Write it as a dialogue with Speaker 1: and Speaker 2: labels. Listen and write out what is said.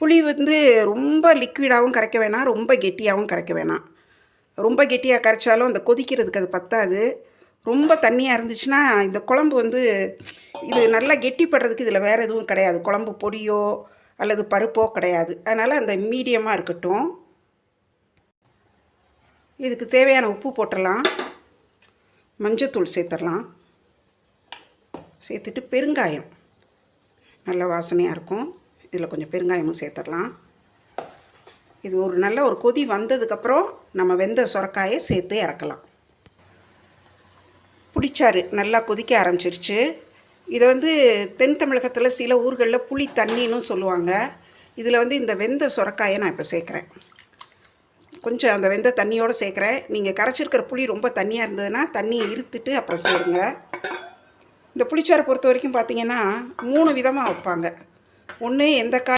Speaker 1: புளி வந்து ரொம்ப லிக்விடாகவும் கரைக்க வேணாம் ரொம்ப கெட்டியாகவும் கரைக்க வேணாம். ரொம்ப கெட்டியாக கரைச்சாலும் அந்த கொதிக்கிறதுக்கு அது பத்தாது. ரொம்ப தண்ணியாக இருந்துச்சுன்னா இந்த குழம்பு வந்து இது நல்லா கெட்டிப்படுறதுக்கு இதில் வேறு எதுவும் கிடையாது. குழம்பு பொடியோ அல்லது பருப்போ கிடையாது. அதனால் அந்த மீடியமாக இருக்கட்டும். இதுக்கு தேவையான உப்பு போட்டுடலாம். மஞ்சத்தூள் சேர்த்துடலாம். சேர்த்துட்டு பெருங்காயம். நல்ல வாசனையாக இருக்கும். இதில் கொஞ்சம் பெருங்காயமும் சேர்த்துடலாம். இது ஒரு நல்ல ஒரு கொதி வந்ததுக்கப்புறம் நம்ம வெந்த சுரக்காயை சேர்த்து இறக்கலாம். புளிச்சாறு நல்லா கொதிக்க ஆரம்பிச்சிருச்சு. இதை வந்து தென் தமிழகத்தில் சில ஊர்களில் புளி தண்ணின்னு சொல்லுவாங்க. இதில் வந்து இந்த வெந்த சுரக்காயை நான் இப்போ சேர்க்குறேன். கொஞ்சம் அந்த வெந்த தண்ணியோடு சேர்க்குறேன். நீங்கள் கரைச்சிருக்கிற புளி ரொம்ப தண்ணியாக இருந்ததுன்னா தண்ணியை இருத்துட்டு அப்புறம் சேருங்க. இந்த புளிச்சாறை பொறுத்த வரைக்கும் பார்த்தீங்கன்னா மூணு விதமாக வைப்பாங்க. ஒன்று எந்த காய்